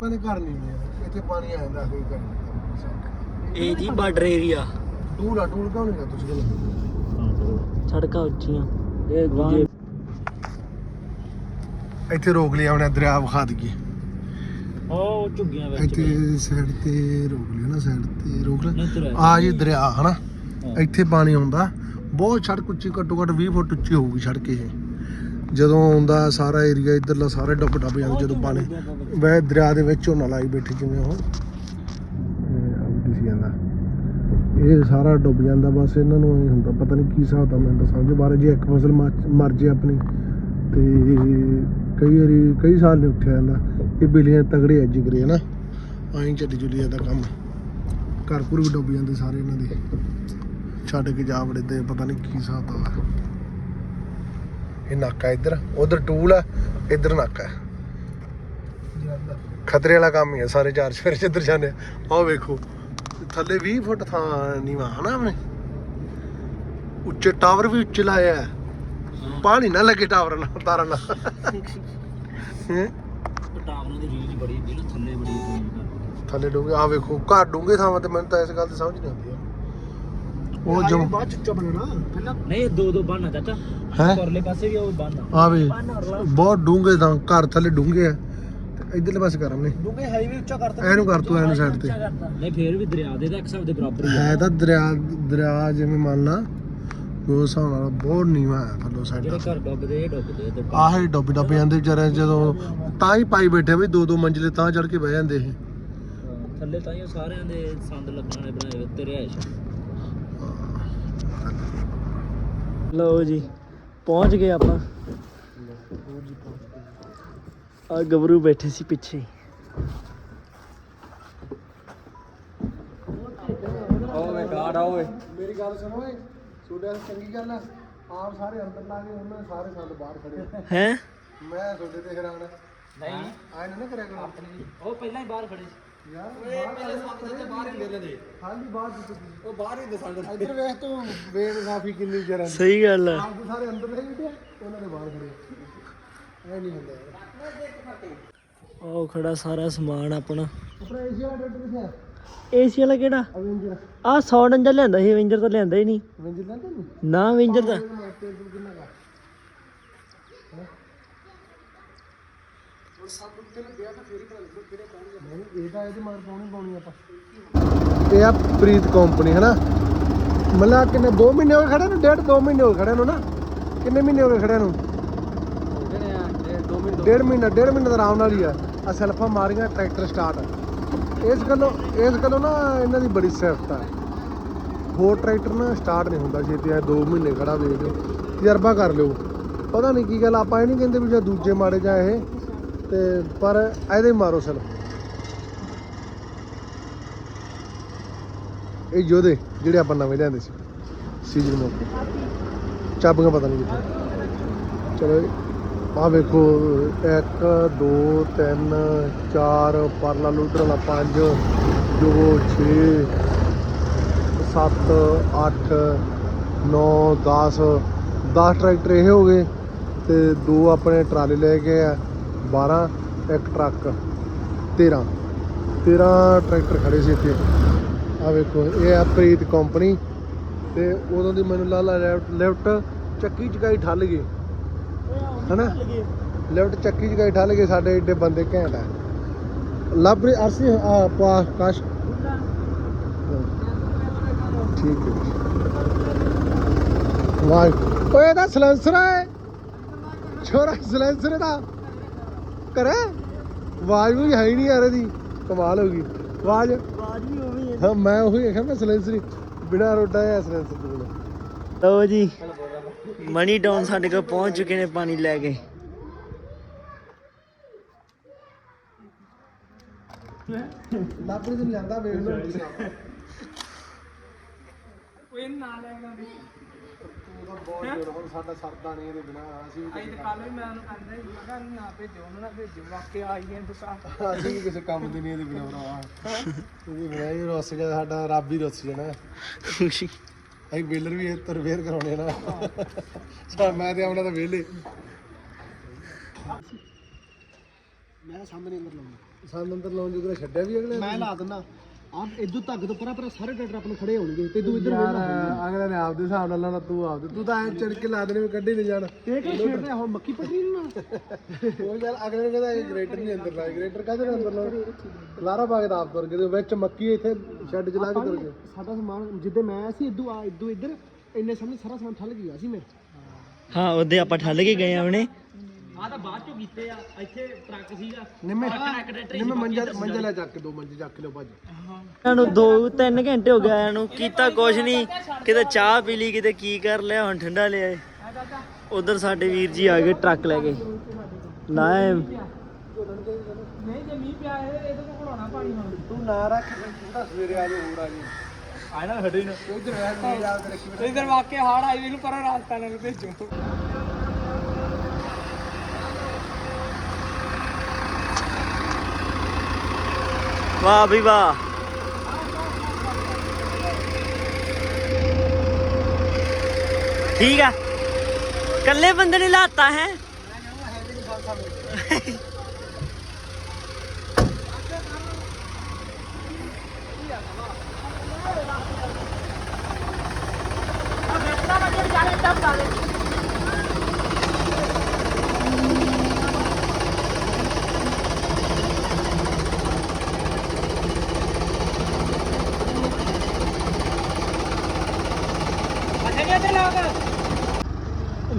B: ਪਾਣੀ ਘਰ ਨਹੀਂ ਮਿਲਿਆ ਇੱਥੇ ਪਾਣੀ ਆ ਜਾਂਦਾ ਕੋਈ ਕਰ
A: ਇਹ ਜੀ ਬਾਰਡਰ ਏਰੀਆ
B: ਟੂਲ ਆ ਟੂਲ ਕੌਣ ਹੈਗਾ ਤੁਸੀਂ ਕੋਲ
A: ਸੜਕਾਂ ਉੱਚੀਆਂ। ਇਹ ਦੂਜੇ
B: ਇੱਥੇ ਰੋਕ ਲਿਆ ਉਹਨੇ ਦਰਿਆ ਵਿਖਾ ਦਈਏ।
A: ਉਹ ਝੁੱਗੀਆਂ
B: ਇੱਥੇ ਸਾਈਡ ਤੇ ਰੋਕ ਲਿਆ ਨਾ ਸਾਈਡ ਤੇ ਰੋਕ ਲਿਆ। ਆ ਜੀ ਦਰਿਆ ਹਨਾ? ਇੱਥੇ ਪਾਣੀ ਆਉਂਦਾ। ਬਹੁਤ ਸੜਕ ਉੱਚੀ ਘੱਟੋ ਘੱਟ 20 ਫੁੱਟ ਉੱਚੀ ਹੋਊਗੀ ਸੜਕ ਇਹ। ਜਦੋਂ ਆਉਂਦਾ ਸਾਰਾ ਏਰੀਆ ਇਧਰਲਾ ਸਾਰਾ ਡੁੱਬ ਡੱਬ ਜਾਂਦਾ ਜਦੋਂ ਪਾਣੀ ਵੈ ਦਰਿਆ ਦੇ ਵਿੱਚ ਝੋਨਾ ਲਾਈ ਬੈਠੇ ਜਿਵੇਂ ਉਹ। ਦਿਸ ਜਾਂਦਾ ਇਹ ਸਾਰਾ ਡੁੱਬ ਜਾਂਦਾ ਬਸ ਇਹਨਾਂ ਨੂੰ ਇਹ ਹੁੰਦਾ। ਪਤਾ ਨਹੀਂ ਕੀ ਹਿਸਾਬ ਦਾ ਮੈਨੂੰ ਤਾਂ ਸਮਝ ਬਾਰੇ ਜੇ ਇੱਕ ਫਸਲ ਮਰ ਜੇ ਆਪਣੀ ਤੇ ਕਈ ਵਾਰੀ ਕਈ ਸਾਲ ਨਹੀਂ ਉੱਠਿਆ ਜਾਂਦਾ। ਇਹ ਬਿਲੀਆਂ ਤਗੜੇ ਅੱਜ ਕਰੇ ਨਾ। ਆਈ ਚੱਲੀ ਜੁਲੀ ਜਾਂਦਾ ਕੰਮ। ਘਰਪੁਰ ਵੀ ਡੁੱਬ ਜਾਂਦੇ ਸਾਰੇ ਇਹਨਾਂ ਦੇ। ਛੱਡ ਕੇ ਜਾ ਵੜਦੇ ਪਤਾ ਨਹੀਂ ਕੀ ਹਿਸਾਬ ਦਾ। ਇਹ ਨਾਕਾ ਇੱਧਰ ਉਧਰ ਟੂਲ ਆ ਇੱਧਰ ਨਾਕਾ ਹੈ ਖਤਰੇ ਵਾਲਾ ਕੰਮ ਹੀ ਹੈ ਸਾਰੇ ਚਾਰ ਸਵੇਰੇ ਜਿੱਧਰ ਜਾਂਦੇ ਆਹ ਵੇਖੋ ਥੱਲੇ 20 ਫੁੱਟ ਥਾਂ ਨੀਵਾ ਹਨਾ ਆਪਣੇ? ਉੱਚੇ ਟਾਵਰ ਵੀ ਉੱਚੇ ਲਾਇਆ ਹੈ। ਪਾਣੀ ਨਾ ਲੱਗੇ ਟਾਵਰ ਨਾਲ ਤਾਰਾਂ ਨਾਲ। ਹੈਂ?
A: ਟਾਵਰਾਂ ਦੀ ਰੀਜ ਬੜੀ ਹੁੰਦੀ ਨਾ ਥੱਲੇ ਬੜੀ ਹੁੰਦੀ
B: ਥੱਲੇ ਡੂੰਘੇ ਆ ਵੇਖੋ ਘਰ ਡੂੰਘੇ ਥਾਵਾਂ ਤੇ ਮੈਨੂੰ ਤਾਂ ਇਸ ਗੱਲ ਦੀ ਸਮਝ ਨਹੀਂ ਆਉਂਦੀ ਯਾਰ। ਉਹ ਜਮ
C: ਬਾਅਦ ਚ ਉੱਚਾ ਬਣਨਾ ਪਹਿਲਾਂ
A: ਨਹੀਂ ਦੋ ਦੋ ਬਾਨਾ ਚਾਚਾ।
B: ਹੈ?
A: ਪਰਲੇ ਪਾਸੇ ਵੀ ਉਹ ਬਾਨਾ।
B: ਆ ਵੇ
A: ਬਾਨਾ
B: ਬਹੁਤ ਡੂੰਘੇ ਥਾਂ ਘਰ ਥੱਲੇ ਡੂੰਘੇ ਆ। ਤੇ ਇਧਰਲੇ ਪਾਸੇ ਕਰਾਂ ਨੇ
C: ਡੂੰਘੇ ਹਾਈਵੇ ਉੱਚਾ ਕਰਤਾ
B: ਇਹਨੂੰ ਕਰ ਤੂੰ ਐਨੂੰ ਸਾਈਡ ਤੇ।
A: ਨਹੀਂ ਫੇਰ ਵੀ ਦਰਿਆ ਦੇ ਤਾਂ ਇੱਕ ਹਿਸਾਬ ਦੇ ਬਰਾਬਰ ਹੀ
B: ਹੈ ਤਾਂ ਦਰਿਆ ਦਰਿਆ ਜਿਵੇਂ ਮੰਨ ਲਾ। ਉਹ ਹਿਸਾਬ ਨਾਲ ਬਹੁਤ ਨੀਵਾ ਹੈ ਥੱਲੋਂ ਸਾਈਡ
A: ਜਿਹੜੇ ਘਰ ਡੁੱਬਦੇ ਇਹ ਡੁੱਬਦੇ। ਤੇ
B: ਆਹ ਹੀ ਡੁੱਬ ਡੁੱਬ ਜਾਂਦੇ ਵਿਚਾਰੇ ਜਦੋਂ ਤਾਂ ਹੀ ਪਾਈ ਬੈਠੇ ਵੀ ਦੋ ਦੋ ਮੰਜ਼ਲੇ ਤਾਂ ਚੜ ਕੇ ਬਹਿ ਜਾਂਦੇ ਇਹ
A: ਥੱਲੇ ਤਾਂ ਹੀ ਸਾਰਿਆਂ ਦੇ ਸੰਦ ਲੱਗਣ ਵਾਲੇ ਬਣਾਏ ਹੋਏ ਤੇਰੇ ਆਇਸ਼ ਲਓ ਜੀ ਪਹੁੰਚ ਗਏ ਆਪਾਂ। ਆ ਗਬਰੂ ਬੈਠੇ ਸੀ ਪਿੱਛੇ। ਓਏ ਗਾੜਾ ਓਏ
B: ਮੇਰੀ ਗੱਲ ਸੁਣੋ ਤੁਹਾਡੇ ਚੰਗੀ ਗੱਲ ਆ। ਆਪ ਸਾਰੇ ਅੰਦਰ ਲਾ ਕੇ ਉਹਨਾਂ ਦੇ ਸਾਰੇ ਸੰਦ ਬਾਹਰ ਖੜੇ ਆ।
A: ਹੈ?
B: ਮੈਂ ਤੁਹਾਡੇ ਤੇ ਹੈਰਾਨ ਆ।
A: ਨਹੀਂ।
B: ਆਏ ਨਾ ਨਾ ਕਰਿਆ ਕਰੋ।
A: ਉਹ ਪਹਿਲਾਂ ਹੀ ਬਾਹਰ ਖੜੇ ਸੀ।
B: ਯਾਰ ਬਾਹਰ ਖਾਲੀ ਬਾਹਰ ਉਹ ਬਾਹਰ ਹੀ ਦਸਾਂਗੇ ਇੱਧਰ ਵੇਖ ਤੂੰ ਬੇਇਨਸਾਫੀ ਕਿੰਨੀ ਜਰਾਂ
A: ਸਹੀ ਗੱਲ ਆ।
B: ਆਪ ਸਾਰੇ ਅੰਦਰ ਨਹੀਂ ਬੈਠੇ ਉਹਨਾਂ ਦੇ ਬਾਹਰ ਖੜੇ ਆ। ਇਹ ਨਹੀਂ ਹੁੰਦਾ। ਯਾਰ
A: ਉਹ ਖੜਾ ਸਾਰਾ ਸਮਾਨ ਆਪਣਾ।
B: ਆਪਣਾ ਏਸ਼ੀਆ ਦਾ ਡਾਕਟਰ ਕਿੱਥੇ ਆ?
A: ਏਸੀ ਵਾਲਾ ਕਿਹੜਾ?
B: ਅਵੇਂਜਰ
A: ਆ 100 ਡੰਜਾ ਲਿਆਂਦਾ ਸੀ ਅਵੇਂਜਰ ਤਾਂ ਲਿਆਂਦਾ ਹੀ ਨਹੀਂ।
B: ਅਵੇਂਜਰ ਲੈਂਦੇ ਨਹੀਂ?
A: ਨਾ ਅਵੇਂਜਰ ਦਾ
B: ਤੇਲ ਤੂਲ ਕਿੰਨਾ ਦਾ ਨਹੀਂ ਇਹ ਤਾਂ ਇਹਦੇ ਮਾਰ ਪਾਉਣੀ ਪਾਉਣੀ ਆਪਾਂ। ਇਹ ਆ ਪ੍ਰੀਤ ਕੰਪਨੀ ਹੈ ਨਾ ਮਤਲਬ ਕਿੰਨੇ 2 ਮਹੀਨੇ ਹੋ ਗਏ ਖੜੇ ਨੂੰ? ਡੇਢ 2 ਮਹੀਨੇ ਹੋ ਗਏ ਖੜੇ ਨੂੰ ਨਾ? ਕਿੰਨੇ ਮਹੀਨੇ ਹੋ ਗਏ ਖੜੇ ਨੂੰ? ਡੇਢ ਮਹੀਨਾ ਡੇਢ ਮਹੀਨਾ ਦਾ ਆਰਾਮ ਨਾਲ ਹੀ ਆ। ਆ ਸੈਲਫਾਂ ਮਾਰੀਆਂ ਟਰੈਕਟਰ ਸਟਾਰਟ ਇਸ ਗੱਲੋਂ ਇਸ ਗੱਲੋਂ ਨਾ ਇਹਨਾਂ ਦੀ ਬੜੀ ਸਿਫਤ ਆ। ਹੋਰ ਟਰੈਕਟਰ ਨਾ ਸਟਾਰਟ ਨਹੀਂ ਹੁੰਦਾ, ਛੇਤੀ ਆ 2 ਮਹੀਨੇ ਖੜਾ ਵੇਖ ਲਿਓ, ਤਜਰਬਾ ਕਰ ਲਿਓ। ਪਤਾ ਨਹੀਂ ਕੀ ਗੱਲ ਆਪਾਂ ਇਹ ਨਹੀਂ ਕਹਿੰਦੇ ਵੀ ਜਾਂ ਦੂਜੇ ਮਾੜੇ ਜਾਂ ਇਹ, ਤੇ ਪਰ ਇਹਦੇ ਹੀ ਮਾਰੋ ਸੈਲਫ ਇਹ ਯੋਧੇ ਜਿਹੜੇ ਆਪਾਂ ਨਵੇਂ ਲਿਆਂਦੇ ਸੀ, ਸੀਜ਼ਨ ਮੌਕੇ। ਚਾਬੀਆਂ ਪਤਾ ਨਹੀਂ ਕਿੱਥੇ। ਚਲੋ ਆਹ ਵੇਖੋ 1 2 3 4 ਪਰਲਾ ਲੂਡਰ ਵਾਲਾ 5 ਦੋ 6 7 8 9 10 10 ਟਰੈਕਟਰ ਇਹ ਹੋ ਗਏ ਤੇ ਦੋ ਆਪਣੇ ਟਰਾਲੇ ਲੈ ਕੇ ਆ 12 ਇੱਕ ਟਰੱਕ 13 13 ਟਰੈਕਟਰ ਖੜੇ ਸੀ ਇੱਥੇ। ਆ ਵੇਖੋ, ਇਹ ਆ ਪ੍ਰੀਤ ਕੰਪਨੀ ਤੇ ਉਦੋਂ ਦੀ ਮੈਨੂੰ ਲਾਲਾ ਲੈਫਟ ਚੱਕੀ ਚਕਾਈ ਠੱਲ ਗਈ। ਹਨਾ? ਲੈਫਟ ਚੱਕੀ ਚਕਾਈ ਠੱਲ ਗਏ ਸਾਡੇ ਏਡੇ ਬੰਦੇ ਘੈਂਟ ਆ। ਲੱਭ ਅਰਸੀ ਆ ਪਾ ਕਾਸ਼। ਠੀਕ ਹੈ ਵਾਹ। ਓਏ ਇਹਦਾ ਸਲੈਂਸਰ ਹੈ ਛੋਰਾ ਸਲੈਂਸਰ ਦਾ ਕਰੇ ਆਵਾਜ਼ ਵੀ ਹੈ ਨਹੀਂ ਯਾਰ ਇਹਦੀ। ਕਮਾਲ ਹੋ ਗਈ। ਆਵਾਜ਼।
A: ਆਵਾਜ਼ ਵੀ ਉਵੇਂ ਹੀ
B: ਹਾਂ। ਮੈਂ ਉਹੀ ਆਖਿਆ ਮੈਂ ਸਲੈਂਸਰ ਬਿਨਾ ਰੋਡਾ ਹੈ ਸਲੈਂਸਰ ਤੋਂ ਬਿਨਾਂ।
A: ਲਓ ਜੀ ਮਨੀ ਡਾਊਨ ਸਾਡੇ ਕੋਲ ਪਹੁੰਚ ਚੁੱਕੇ ਨੇ ਪਾਣੀ ਲੈ ਕੇ।
B: ਲਾਪਰੀ ਤੋਂ ਜਾਂਦਾ ਵੇਖ ਲਓ
C: ਕੋਈ ਨਾ ਲੈਗਾ ਵੀ
B: ਤੂੰ ਤਾਂ ਬਹੁਤ ਜੋਰ ਹੁਣ ਸਾਡਾ ਸਰਦਾ ਨਹੀਂ ਇਹਦੇ ਬਿਨਾ ਅਸੀਂ ਵੀ
C: ਅੱਜ ਕੱਲ ਵੀ ਮੈਂ ਉਹਨੂੰ ਕਹਿੰਦਾ ਸੀ ਮੈਂ ਕਿਹਾ ਨਾ ਭੇਜੋ ਉਹਨੂੰ ਨਾ ਭੇਜੋ ਵਾਕਿਆ ਆਈ ਹੈ ਦੁਕਾਨ
B: ਅਸੀਂ ਵੀ ਕਿਸੇ ਕੰਮ ਦੀ ਨਹੀਂ ਇਹਦੇ ਬਿਨਾ ਭਰਾਵਾ। ਇਹਦੇ ਬਿਨਾ ਹੀ ਰੁੱਸ ਗਿਆ ਸਾਡਾ ਰੱਬ ਹੀ ਰੁੱਸ ਜਾਣਾ। ਅਸੀਂ ਬੇਲਰ ਵੀ ਇਹ ਤੋਂ ਰਿਪੇਅਰ ਕਰਾਉਣੇ ਨਾ। ਸਾ ਮੈਂ ਤੇ ਆਉਣਾ ਤਾਂ ਵਿਹਲੇ
C: ਮੈਂ ਸਾਹਮਣੇ ਅੰਦਰ ਲਾਉਂਦਾ।
B: ਸਾਨੂੰ ਅੰਦਰ ਲਾਉਣ ਜੋਗਰਾ ਛੱਡਿਆ ਵੀ ਅਗਲੇ
C: ਮੈਂ ਲਾ ਦਿੰਦਾ। ਆਪ ਇਦੋਂ ਤੱਕ ਤੋਂ ਪਰਾਂ ਪਰਾਂ ਸਾਰੇ ਟਰੈਕਟਰ ਆਪਣੇ ਖੜੇ ਹੋਣਗੇ ਤੇ ਤੂੰ ਇੱਧਰ
B: ਯਾਰ ਅਗਲੇ ਨੇ ਆਪਦੇ ਹਿਸਾਬ ਨਾਲ ਲਾਣਾ ਤੂੰ ਆਪਦੇ। ਤੂੰ ਤਾਂ ਐ ਚੜ ਕੇ ਲਾ ਦੇਣੇ ਵੀ ਕੱਢੇ ਨਹੀਂ ਜਾਣ।
C: ਇਹ ਕਿ ਛੇੜਦੇ ਹੁਣ ਮੱਕੀ ਪੱਟੀ ਨੂੰ ਨਾ।
B: ਉਹ ਯਾਰ ਅਗਲੇ ਨੇ ਕਹਿੰਦਾ ਇਹ ਗ੍ਰੇਟਰ ਨਹੀਂ ਅੰਦਰ ਲਾਇਆ ਗ੍ਰੇਟਰ ਕਾਹਦੇ ਅੰਦਰ ਲਾਉਣਾ? ਲਾਰਾ ਬਾਗ ਦਾ ਆਪ ਤੁਰ ਵਿੱਚ ਮੱਕੀ ਇੱਥੇ ਸ਼ੈੱਡ ਚ ਲਾ ਕੇ ਤੁਰ
C: ਸਾਡਾ ਸਮਾਨ ਜਿੱਦੇ ਮੈਂ ਆਇਆ ਸੀ ਇਦੋਂ ਆ ਇਦੋਂ ਇੱਧਰ ਇੰਨੇ ਸਾਹਮਣੇ ਸਾਰਾ ਸਮਾਨ ਠੱਲ ਗਿਆ ਸੀ ਮੇਰੇ।
A: ਹਾਂ ਉਹਦੇ ਆਪਾਂ ਠੱਲ ਕੇ ਗਏ ਆ ਉਹਨੇ ਆ ਤਾਂ ਬਾਅਦ ਚੋਂ ਕੀਤੇ ਆ ਇੱਥੇ ਟਰੱਕ ਸੀਗਾ।
B: ਨਿੰਮੇ ਨਿੰਮੇ ਮੰਜਾ ਮੰਜਾ ਲੈ ਚੱਕ ਕੇ ਦੋ ਮੰਜੇ ਚੱਕ ਲਿਓ ਭਾਜੀ।
A: ਇਹਨਾਂ ਨੂੰ 2-3 ਘੰਟੇ ਹੋ ਗਏ ਆਇਆਂ ਨੂੰ। ਕੀਤਾ ਕੁਛ ਨਹੀਂ। ਕਿਤੇ ਚਾਹ ਪੀ ਲਈ ਕਿਤੇ ਕੀ ਕਰ ਲਿਆ ਹੁਣ ਠੰਡਾ ਲਿਆ ਉਧਰ ਸਾਡੇ ਵੀਰ ਜੀ ਆ ਗਏ ਟਰੱਕ ਲੈ ਕੇ। ਲਾਏ
C: ਨਹੀਂ ਜੇ ਮੀਂਹ ਪਿਆ ਇਹ ਇਹਦੇ ਕੋਲ ਘੜਾਉਣਾ ਪਾਣੀ ਹੁਣ।
B: ਤੂੰ ਨਾ ਰੱਖ ਉਹਦਾ ਸਵੇਰੇ ਆ ਜਾ ਹੋਰ ਆ ਜਾ
C: ਆਇਆ ਨਾ ਹੱਡੇ ਨਾ
B: ਉਧਰ ਰਹਿ ਨਹੀਂ ਯਾਦ ਰੱਖੀ
C: ਇਧਰ ਵਾਕੇ ਹਾੜ ਆਈ ਮੈਨੂੰ ਪਰ ਰਾਸਤਾ ਨਾਲ ਭੇਜੋ।
A: ਵਾਹ ਵੀ ਵਾਹ ਠੀਕ ਆ ਕੱਲੇ ਬੰਦੇ ਨੇ ਲਾਤਾ ਹੈ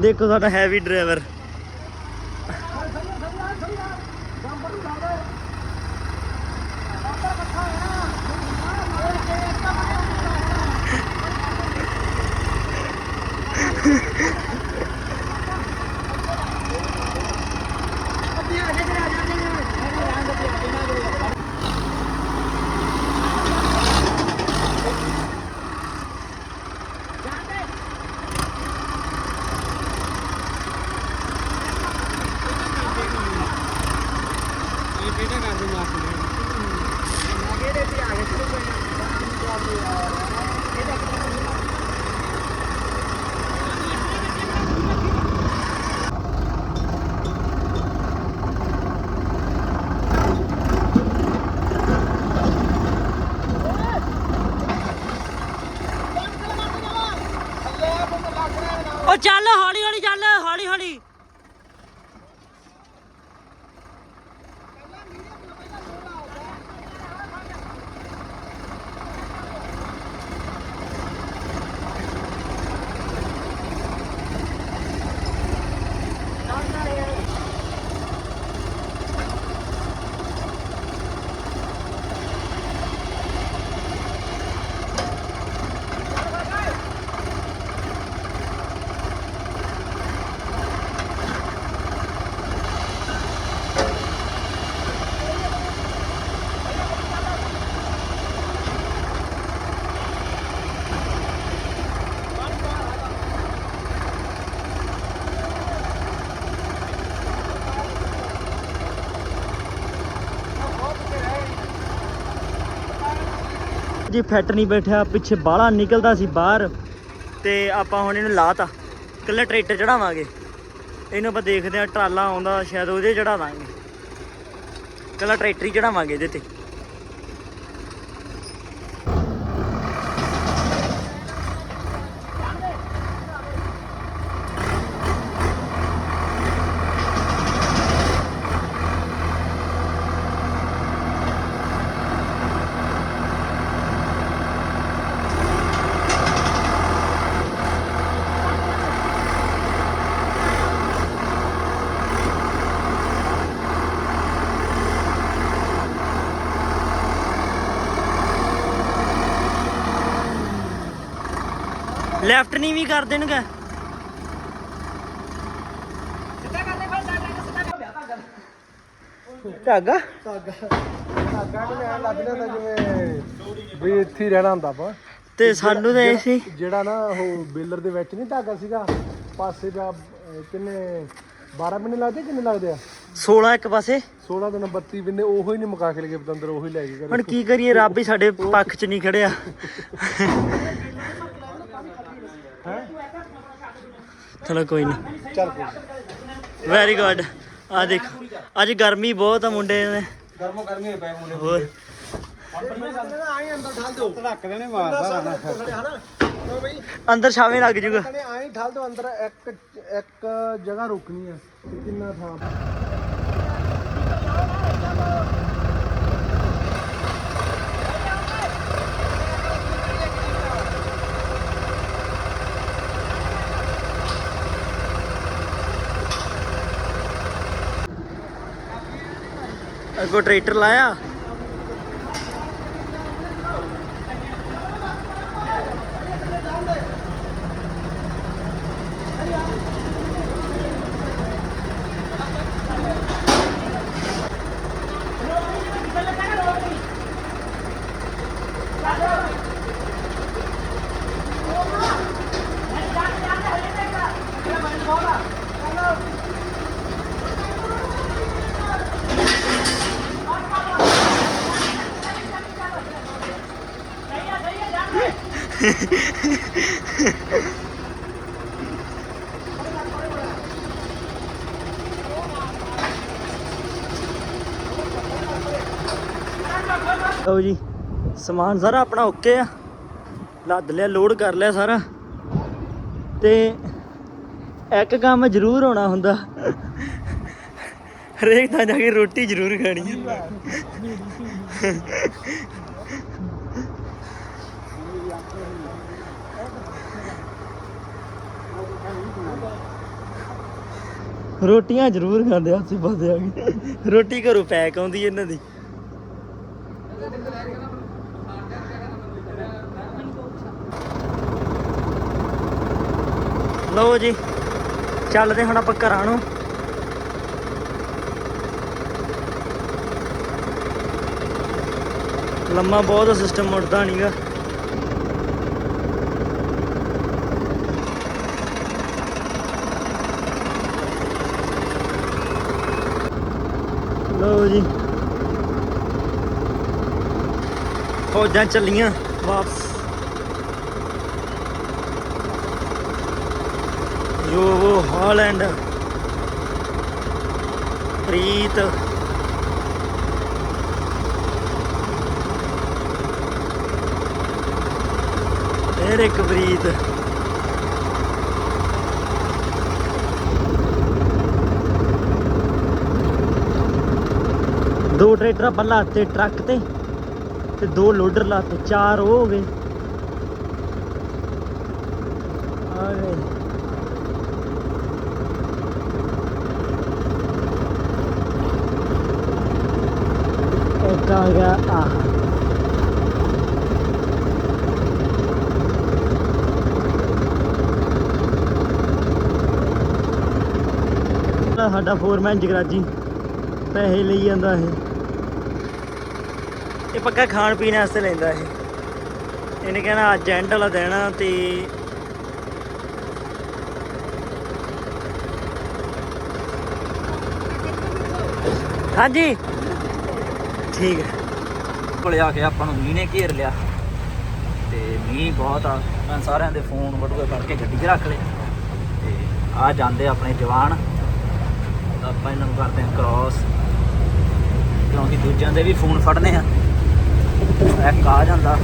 A: ਦੇਖੋ ਸਾਡਾ ਹੈਵੀ ਡਰਾਈਵਰ ਉਹ ਜੀ ਫਿੱਟ ਨਹੀਂ ਬੈਠਿਆ, ਪਿੱਛੇ ਬਾਹਲਾ ਨਿਕਲਦਾ ਸੀ ਬਾਹਰ। ਤੇ ਆਪਾਂ ਹੁਣ ਇਹਨੂੰ ਲਾਤਾ, ਇਕੱਲਾ ਟਰੈਕਟਰ ਚੜਾਵਾਂਗੇ। ਇਹਨੂੰ ਆਪਾਂ ਦੇਖਦੇ ਆ ਟਰਾਲਾ ਆਉਂਦਾ, ਸ਼ਾਇਦ ਉਹਦੇ ਚੜਾ ਦਾਂਗੇ ਇਕੱਲਾ ਟਰੈਕਟਰ ਹੀ ਚੜਾਵਾਂਗੇ ਇਹਦੇ ਤੇ। ਲੈਫਟ ਨਹੀਂ ਵੀ ਕਰ ਦੇਣਗੇ।
C: ਝਾਗਾ
B: ਧਾਗਾ? ਧਾਗਾ। ਨੂੰ ਐਂ ਲੱਗ ਜਾਂਦਾ ਜਿਵੇਂ ਵੀ ਇੱਥੇ ਹੀ ਰਹਿਣਾ ਹੁੰਦਾ ਆਪਾਂ।
A: ਤੇ ਸਾਨੂੰ ਤਾਂ ਇਹ ਸੀ।
B: ਜਿਹੜਾ ਨਾ ਉਹ ਬੇਲਰ ਦੇ ਵਿੱਚ ਨਹੀਂ ਧਾਗਾ ਸੀਗਾ ਪਾਸੇ ਦਾ ਅਹ, ਕਿੰਨੇ 12 ਮਹੀਨੇ ਲੱਗਦੇ ਕਿੰਨੇ ਲੱਗਦੇ ਆ?
A: 16 ਇੱਕ ਪਾਸੇ।
B: 16 ਦਿਨ 32 ਬਿੰਦੇ ਉਹੋ ਹੀ ਨਹੀਂ ਮੁਕਾ ਕੇ ਲਗੇ ਬਤੰਦਰ ਉਹੀ ਲੈ ਕੇ
A: ਹੁਣ ਕੀ ਕਰੀਏ ਰੱਬ ਹੀ ਸਾਡੇ ਪੱਖ 'ਚ ਨਹੀਂ ਖੜਿਆ। ਚਲੋ ਕੋਈ ਨਹੀਂ
B: ਚੱਲ ਕੋਈ
A: ਵੈਰੀ ਗੁੱਡ ਆ ਦੇਖ ਅੱਜ ਗਰਮੀ ਬਹੁਤ ਆ ਮੁੰਡੇ ਨੇ
B: ਗਰਮੋ ਗਰਮੀ ਪਏ ਮੁੰਡੇ
A: ਹੋਰ।
B: ਆਏ ਅੰਦਰ
A: ਛਾਵੇਂ ਲੱਗ ਜੂਗਾ।
B: ਆਏ ਠਾਲ ਦਿਓ ਅੰਦਰ ਇੱਕ ਇੱਕ ਜਗ੍ਹਾ ਰੁਕਣੀ ਆ ਤੇ ਕਿੰਨਾ ਥਾਂ।
A: ਅੱਗੋਂ ਟਰੈਕਟਰ ਲਾਇਆ ਲਓ ਜੀ ਸਮਾਨ ਸਾਰਾ, ਆਪਣਾ ਓਕੇ ਆ। ਲੱਦ ਲਿਆ ਲੋਡ ਕਰ ਲਿਆ ਸਾਰਾ। ਤੇ ਇੱਕ ਕੰਮ ਜ਼ਰੂਰ ਹੋਣਾ ਹੁੰਦਾ। ਹਰੇਕ ਥਾਂ ਜਾ ਕੇ ਰੋਟੀ ਜ਼ਰੂਰ ਖਾਣੀ ਹੈ ਰੋਟੀਆਂ ਜ਼ਰੂਰ ਖਾਂਦੇ ਆ, ਅਸੀਂ ਬੰਦੇ ਆ ਕੇ ਰੋਟੀ ਘਰੋਂ ਪੈਕ ਆਉਂਦੀ ਇਹਨਾਂ ਦੀ। ਲਓ ਜੀ। ਚੱਲਦੇ ਹੁਣ ਆਪਾਂ ਘਰਾਂ ਨੂੰ। ਲੰਮਾ ਬਹੁਤ ਸਿਸਟਮ ਮੁੜਦਾ ਨਹੀਂਗਾ ਲਓ ਜੀ। ਫੌਜਾਂ ਚੱਲੀਆਂ ਵਾਪਸ ਜੋ ਉਹ ਹਾਲੈਂਡ। ਪ੍ਰੀਤ। ਫਿਰ ਇੱਕ ਪ੍ਰੀਤ। ਦੋ ਟਰੈਕਟਰ ਆਪਾਂ ਲਾਤੇ ਟਰੱਕ ਤੇ ਤੇ ਦੋ ਲੋਡਰ ਲਾਤੇ ਚਾਰ ਉਹ ਹੋ ਗਏ। ਆ ਗਏ ਇੱਕ ਆ ਗਿਆ ਆਹ ਆਹ ਸਾਡਾ ਫੋਰਮੈਨ ਜਗਰਾਜੀ, ਪੈਸੇ ਲਈ ਜਾਂਦਾ ਇਹ। ਇਹ ਪੱਕਾ ਖਾਣ ਪੀਣ ਵਾਸਤੇ ਲੈਂਦਾ ਇਹ। ਇਹਨੇ ਕਹਿਣਾ ਅੱਜ ਐਂਡ ਵਾਲਾ ਦਿਨ ਤੇ ਹਾਂਜੀ। ਠੀਕ ਹੈ।
D: ਕੋਲੇ ਆ ਕੇ ਆਪਾਂ ਨੂੰ ਮੀਂਹ ਨੇ ਘੇਰ ਲਿਆ। ਤੇ ਮੀਂਹ ਬਹੁਤ ਆ। ਮੈਂ ਸਾਰਿਆਂ ਦੇ ਫੋਨ ਵਟੂਏ ਕਰਕੇ ਗੱਡੀ 'ਚ ਰੱਖ ਲਏ। ਤੇ ਆ ਜਾਂਦੇ ਆਪਣੇ ਜਵਾਨ। ਆਪਾਂ ਇਹਨਾਂ ਨੂੰ ਕਰਦੇ ਹਾਂ ਕ੍ਰਾਸ ਕਿਉਂਕਿ ਦੂਜਿਆਂ ਦੇ ਵੀ ਫੋਨ ਫੜਨੇ ਆ। ਇੱਕ ਆ ਜਾਂਦਾ।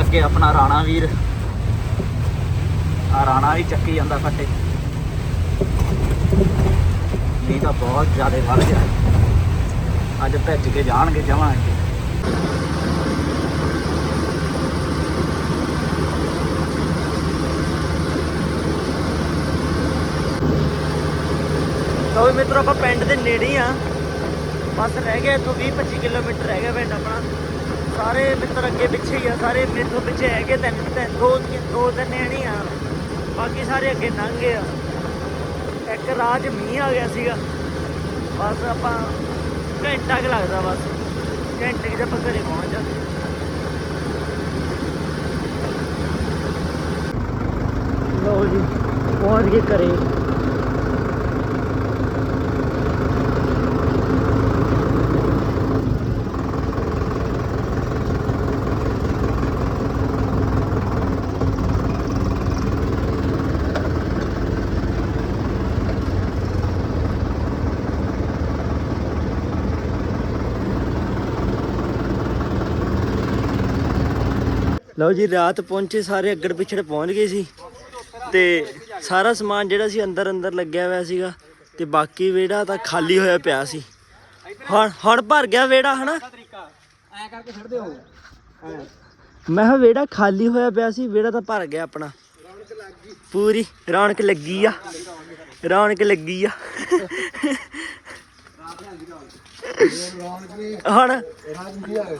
D: ਅੱਗੇ ਆਪਣਾ ਰਾਣਾ ਵੀਰ। ਆ ਰਾਣਾ ਵੀ ਚੱਕੀ ਜਾਂਦਾ ਫੱਟੇ ਮੀਂਹ ਤਾਂ ਬਹੁਤ ਜ਼ਿਆਦਾ ਵੱਧ ਗਿਆ। ਅੱਜ ਭੱਜ ਕੇ ਜਾਣਗੇ, ਜਾਵਾਂਗੇ।
A: ਲਓ ਵੀ ਮਿੱਤਰੋ, ਆਪਾਂ ਪਿੰਡ ਦੇ ਨੇੜੇ ਹੀ ਆ। ਬਸ ਰਹਿ ਗਿਆ ਇੱਥੋਂ 20 25 ਕਿਲੋਮੀਟਰ ਰਹਿ ਗਿਆ ਪਿੰਡ ਆਪਣਾ। ਸਾਰੇ ਮਿੱਤਰ ਅੱਗੇ ਪਿੱਛੇ ਹੀ ਆ, ਸਾਰੇ ਮੇਥੋਂ ਪਿੱਛੇ ਹੈਗੇ ਤਿੰਨ ਤਿੰਨ, ਦੋ ਦੋ, ਤਿੰਨ ਨਹੀਂ ਆ। ਬਾਕੀ ਸਾਰੇ ਅੱਗੇ ਲੰਘ ਗਏ ਆ। ਇੱਕ ਰਾਜ ਮੀਂਹ ਆ ਗਿਆ ਸੀਗਾ। ਬਸ ਆਪਾਂ ਘੰਟਾ ਕੁ ਲੱਗਦਾ ਬਸ। ਘੰਟੇ ਕੁ 'ਚ ਆਪਾਂ ਘਰੇ ਪਹੁੰਚ ਜਾਂਦੇ। ਲਓ ਜੀ, ਪਹੁੰਚ ਗਏ ਘਰੇ। ਲਓ ਜੀ ਰਾਤ ਪਹੁੰਚੇ ਸਾਰੇ ਅੱਗੜ ਪਿਛੜ ਪਹੁੰਚ ਗਏ ਸੀ। ਤੇ ਸਾਰਾ ਸਮਾਨ ਜਿਹੜਾ ਸੀ ਅੰਦਰ ਅੰਦਰ ਲੱਗਿਆ ਹੋਇਆ ਸੀਗਾ। ਤੇ ਬਾਕੀ ਵਿਹੜਾ ਤਾਂ ਖਾਲੀ ਹੋਇਆ ਪਿਆ ਸੀ। ਹੁਣ ਹੁਣ ਭਰ ਗਿਆ ਵਿਹੜਾ ਹਨਾ?
C: ਐ ਕਰਕੇ
A: ਮੈਂ ਕਿਹਾ ਵਿਹੜਾ ਖਾਲੀ ਹੋਇਆ ਪਿਆ ਸੀ ਵਿਹੜਾ ਤਾਂ ਭਰ ਗਿਆ ਆਪਣਾ। ਪੂਰੀ ਰੌਣਕ ਲੱਗੀ ਆ। ਰੌਣਕ ਲੱਗੀ ਆ। ਹੁਣ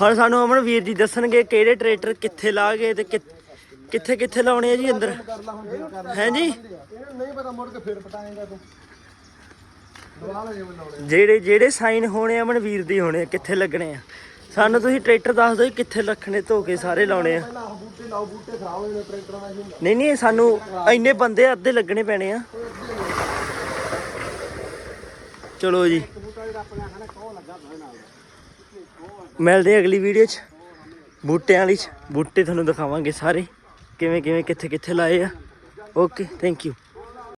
A: ਹੁਣ ਸਾਨੂੰ ਅਮਨ ਵੀਰ ਜੀ ਦੱਸਣਗੇ ਕਿਹੜੇ ਟਰੈਕਟਰ ਕਿੱਥੇ ਲਾ ਗਏ ਤੇ ਕਿੱਥੇ ਕਿੱਥੇ ਲਾਉਣੇ ਆ ਜੀ ਅੰਦਰ? ਹੈ ਜੀ?
B: ਇਹਨੂੰ ਨਹੀਂ ਪਤਾ ਮੁੜ ਕੇ ਫੇਰ ਪਟਾਏਗਾ ਤੂੰ। ਦਵਾ ਲੈ ਜੇ ਬਣਾਉਣੇ
A: ਜਿਹੜੇ ਜਿਹੜੇ ਸਾਈਨ ਹੋਣੇ ਅਮਨ ਵੀਰ ਦੇ ਹੋਣੇ ਕਿੱਥੇ ਲੱਗਣੇ ਆ? ਸਾਨੂੰ ਤੁਸੀਂ ਟਰੈਕਟਰ ਦੱਸ ਦਿਓ ਕਿੱਥੇ ਰੱਖਣੇ ਧੋ ਕੇ ਸਾਰੇ ਲਾਉਣੇ ਆ। ਨਹੀਂ ਨਹੀਂ ਸਾਨੂੰ ਇੰਨੇ ਬੰਦੇ ਅੱਧੇ ਲੱਗਣੇ ਪੈਣੇ ਆ। ਚਲੋ ਜੀ। ਮਿਲਦੇ ਆ ਅਗਲੀ ਵੀਡੀਓ 'ਚ। ਬੂਟਿਆਂ ਵਾਲੀ 'ਚ। ਬੂਟੇ ਤੁਹਾਨੂੰ ਦਿਖਾਵਾਂਗੇ ਸਾਰੇ। ਕਿਵੇਂ ਕਿਵੇਂ ਕਿੱਥੇ ਕਿੱਥੇ ਲਾਏ ਆ। Okay thank you